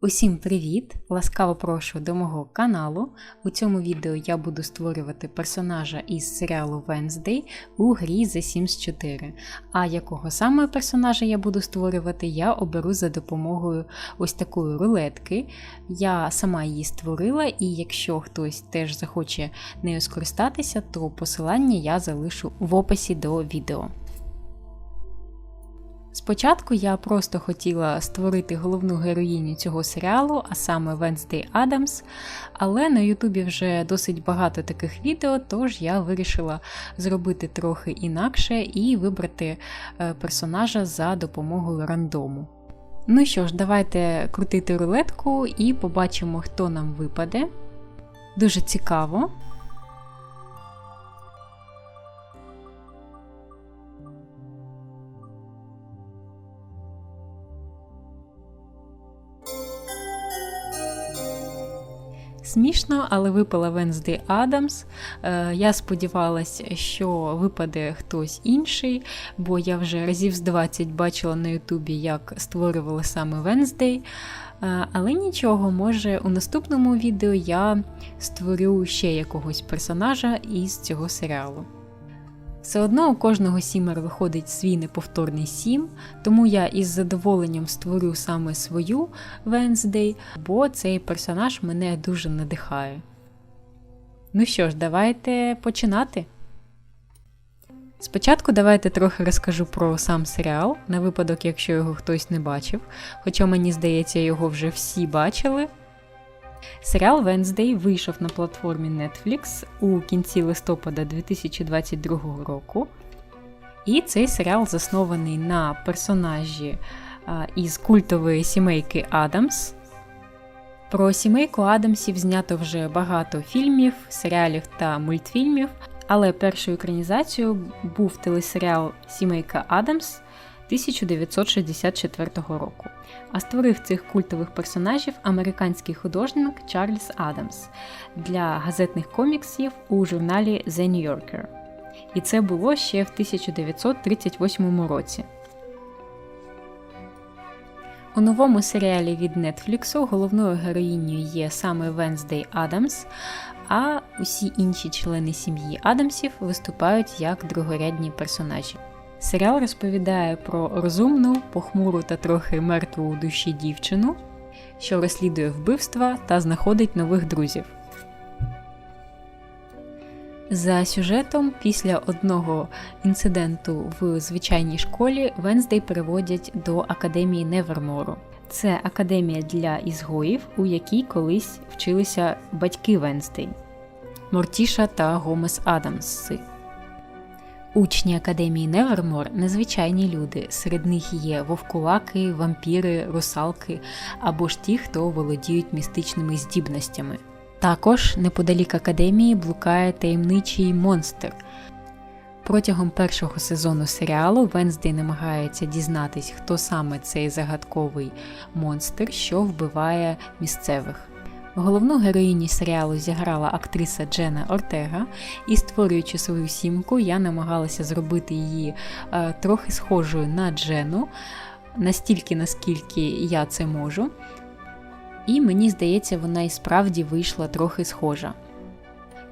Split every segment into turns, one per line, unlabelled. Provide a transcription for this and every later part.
Усім привіт! Ласкаво прошу до мого каналу. У цьому відео я буду створювати персонажа із серіалу Wednesday у грі The Sims 4. А якого саме персонажа я буду створювати, я оберу за допомогою ось такої рулетки. Я сама її створила, і якщо хтось теж захоче нею скористатися, то посилання я залишу в описі до відео. Спочатку я просто хотіла створити головну героїню цього серіалу, а саме Венсдей Адамс, але на Ютубі вже досить багато таких відео, тож я вирішила зробити трохи інакше і вибрати е, персонажа за допомогою рандому. Ну що ж, давайте крутити рулетку і побачимо, хто нам випаде. Дуже цікаво. Смішно, але випала Венсди Адамс. Е, я сподівалася, що випаде хтось інший, бо я вже разів з 20 бачила на Ютубі, як створювали саме Венсдей. Але нічого, може, у наступному відео я створю ще якогось персонажа із цього серіалу. Все одно у кожного сімер виходить свій неповторний сім, тому я із задоволенням створю саме свою Венздей, бо цей персонаж мене дуже надихає. Ну що ж, давайте починати. Спочатку давайте трохи розкажу про сам серіал, на випадок, якщо його хтось не бачив, хоча мені здається, його вже всі бачили. Серіал Wednesday вийшов на платформі Netflix у кінці листопада 2022 року. І цей серіал заснований на персонажі із культової сімейки Адамс. Про сімейку Адамсів знято вже багато фільмів, серіалів та мультфільмів, але першою екранізацією був телесеріал Сімейка Адамс 1964 року. А створив цих культових персонажів американський художник Чарльз Адамс для газетних коміксів у журналі The New Yorker. І це було ще в 1938 році. У новому серіалі від Netflix головною героїнею є саме Венздей Адамс, а усі інші члени сім'ї Адамсів виступають як другорядні персонажі. Серіал розповідає про розумну, похмуру та трохи мертву у душі дівчину, що розслідує вбивства та знаходить нових друзів. За сюжетом, після одного інциденту в звичайній школі Венздей переводять до академії Невермору. Це академія для ізгоїв, у якій колись вчилися батьки Венздей Мортіша та Гомес Адамси. Учні академії Невермор незвичайні люди. Серед них є вовкулаки, вампіри, русалки або ж ті, хто володіють містичними здібностями. Також неподалік академії блукає таємничий монстр. Протягом першого сезону серіалу Венздей намагається дізнатись, хто саме цей загадковий монстр, що вбиває місцевих. Головну героїні серіалу зіграла актриса Джена Ортега, і створюючи свою сімку, я намагалася зробити її е, трохи схожою на Джену, настільки, наскільки я це можу. І мені здається, вона і справді вийшла трохи схожа.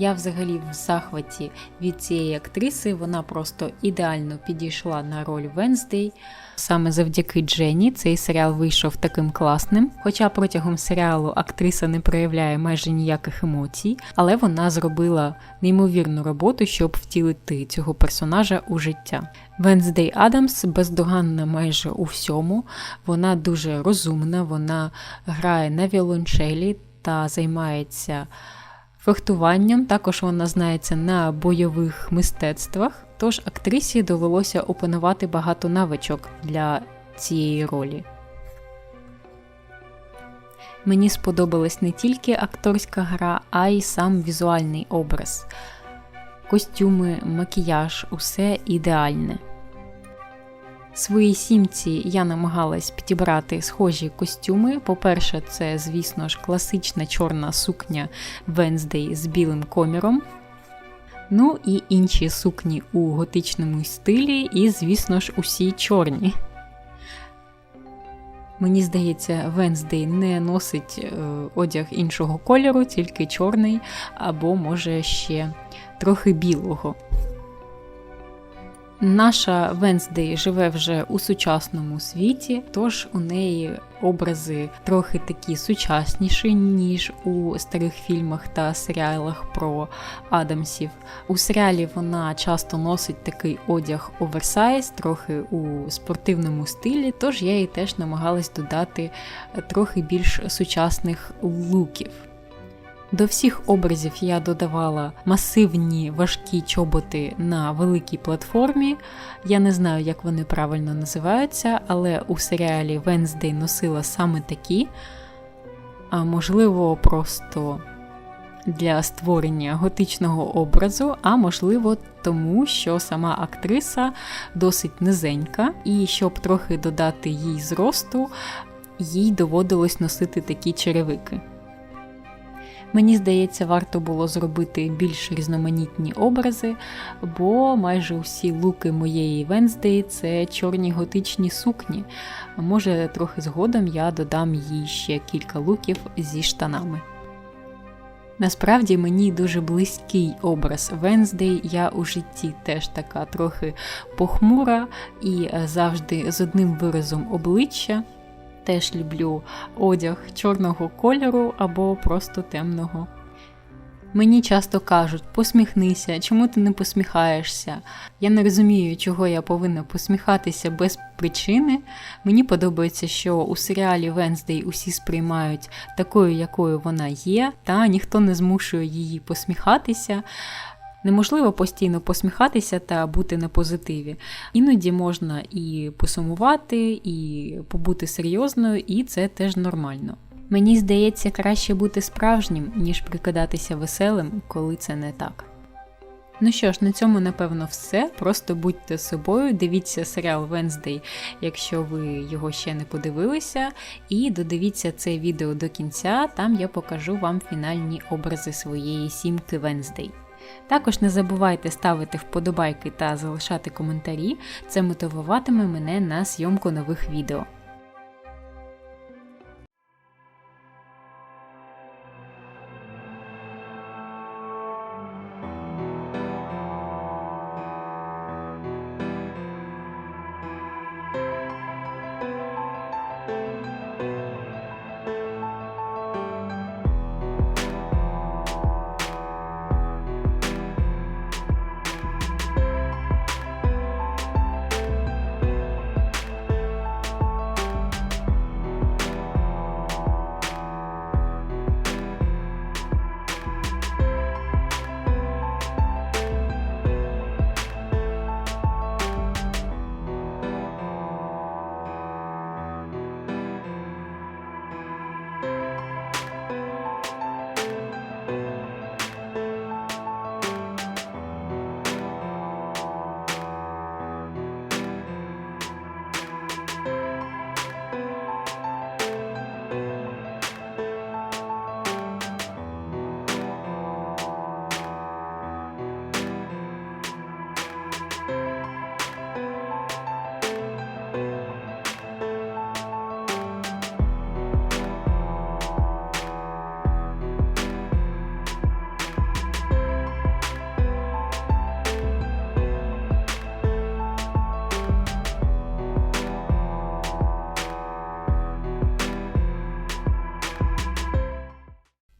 Я взагалі в захваті від цієї актриси, вона просто ідеально підійшла на роль Венздей. Саме завдяки Дженні цей серіал вийшов таким класним. Хоча протягом серіалу актриса не проявляє майже ніяких емоцій, але вона зробила неймовірну роботу, щоб втілити цього персонажа у життя. Венздей Адамс бездоганна майже у всьому, вона дуже розумна, вона грає на віолончелі та займається фехтуванням. Також вона знається на бойових мистецтвах. Тож актрисі довелося опанувати багато навичок для цієї ролі. Мені сподобалась не тільки акторська гра, а й сам візуальний образ. Костюми, макіяж усе ідеальне. Своїй сімці я намагалась підібрати схожі костюми. По-перше, це, звісно ж, класична чорна сукня Венздей з білим коміром. Ну і інші сукні у готичному стилі, і, звісно ж, усі чорні. Мені здається, Венздей не носить е, одяг іншого кольору, тільки чорний, або може ще трохи білого. Наша Венздей живе вже у сучасному світі, тож у неї образи трохи такі сучасніші, ніж у старих фільмах та серіалах про Адамсів. У серіалі вона часто носить такий одяг оверсайз, трохи у спортивному стилі, тож я їй теж намагалась додати трохи більш сучасних луків. До всіх образів я додавала масивні важкі чоботи на великій платформі. Я не знаю, як вони правильно називаються, але у серіалі Венздей носила саме такі, а можливо, просто для створення готичного образу, а можливо, тому що сама актриса досить низенька, і щоб трохи додати їй зросту, їй доводилось носити такі черевики. Мені здається, варто було зробити більш різноманітні образи, бо майже усі луки моєї Венздей це чорні готичні сукні. Може, трохи згодом я додам їй ще кілька луків зі штанами. Насправді мені дуже близький образ Венздей. Я у житті теж така трохи похмура і завжди з одним виразом обличчя теж люблю одяг чорного кольору або просто темного. Мені часто кажуть, посміхнися, чому ти не посміхаєшся? Я не розумію, чого я повинна посміхатися без причини. Мені подобається, що у серіалі Венздей усі сприймають такою, якою вона є, та ніхто не змушує її посміхатися. Неможливо постійно посміхатися та бути на позитиві. Іноді можна і посумувати, і побути серйозною, і це теж нормально. Мені здається, краще бути справжнім, ніж прикидатися веселим, коли це не так. Ну що ж, на цьому напевно все. Просто будьте собою, дивіться серіал Венздей, якщо ви його ще не подивилися, і додивіться це відео до кінця, там я покажу вам фінальні образи своєї сімки Венздей. Також не забувайте ставити вподобайки та залишати коментарі, це мотивуватиме мене на зйомку нових відео.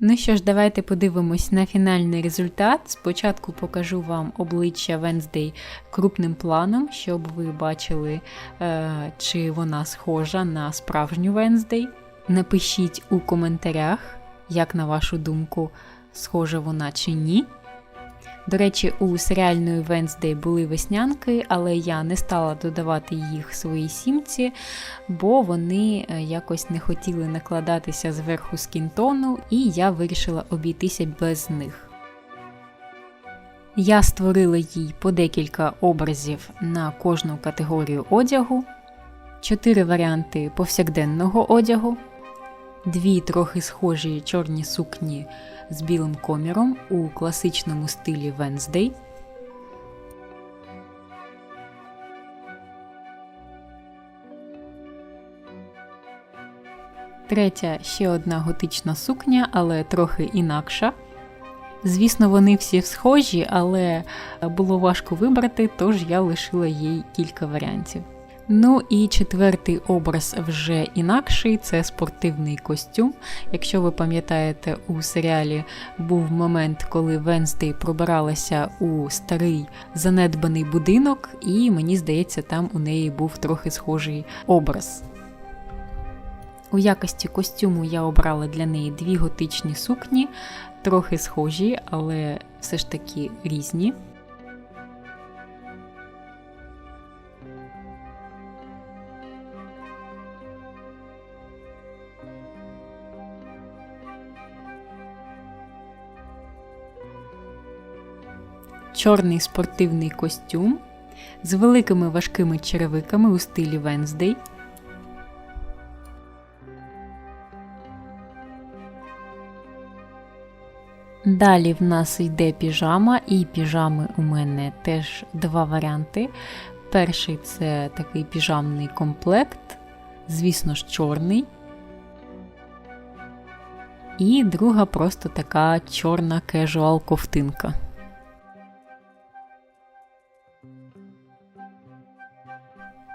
Ну що ж, давайте подивимось на фінальний результат. Спочатку покажу вам обличчя Венздей крупним планом, щоб ви бачили, е, чи вона схожа на справжню Венздей. Напишіть у коментарях, як на вашу думку, схожа вона чи ні. До речі, у серіальної Венздей були веснянки, але я не стала додавати їх своїй сімці, бо вони е, якось не хотіли накладатися зверху скінтону, і я вирішила обійтися без них. Я створила їй по декілька образів на кожну категорію одягу, чотири варіанти повсякденного одягу, дві трохи схожі чорні сукні з білим коміром у класичному стилі Wednesday. Третя ще одна готична сукня, але трохи інакша. Звісно, вони всі схожі, але було важко вибрати, тож я лишила їй кілька варіантів. Ну і четвертий образ вже інакший це спортивний костюм. Якщо ви пам'ятаєте, у серіалі був момент, коли Венздей пробиралася у старий занедбаний будинок, і мені здається, там у неї був трохи схожий образ. У якості костюму я обрала для неї дві готичні сукні, трохи схожі, але все ж таки різні. Чорний спортивний костюм з великими важкими черевиками у стилі Венздей. Далі в нас йде піжама, і піжами у мене теж два варіанти. Перший це такий піжамний комплект, звісно ж, чорний. І друга просто така чорна кежуал ковтинка.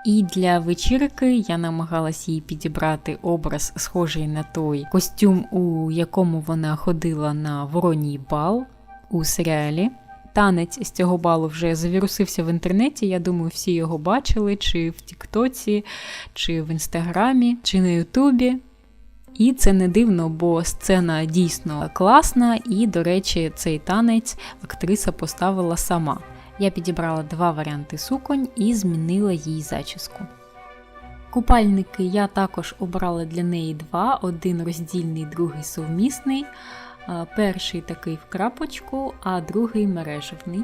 І для вечірки я намагалась їй підібрати образ, схожий на той костюм, у якому вона ходила на вороній бал у серіалі. Танець з цього балу вже завірусився в інтернеті. Я думаю, всі його бачили, чи в Тіктоці, чи в Інстаграмі, чи на Ютубі. І це не дивно, бо сцена дійсно класна, і, до речі, цей танець актриса поставила сама. Я підібрала два варіанти суконь і змінила їй зачіску. Купальники я також обрала для неї два: один роздільний, другий совмісний. Перший такий в крапочку, а другий мережевний.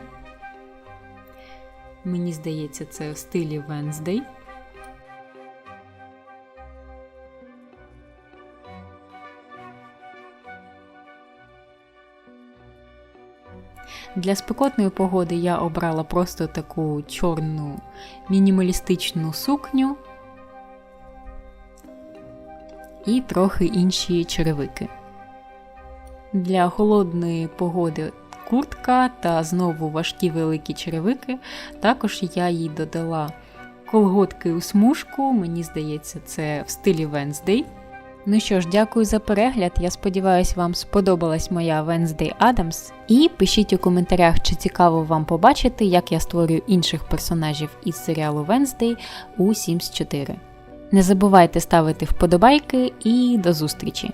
Мені здається, це в стилі Wednesday. Для спекотної погоди я обрала просто таку чорну мінімалістичну сукню і трохи інші черевики. Для холодної погоди куртка та знову важкі великі черевики. Також я їй додала колготки у смужку, мені здається, це в стилі Wednesday. Ну що ж, дякую за перегляд. Я сподіваюся, вам сподобалась моя Wednesday Adams. І пишіть у коментарях, чи цікаво вам побачити, як я створюю інших персонажів із серіалу Wednesday у Sims 4. Не забувайте ставити вподобайки і до зустрічі!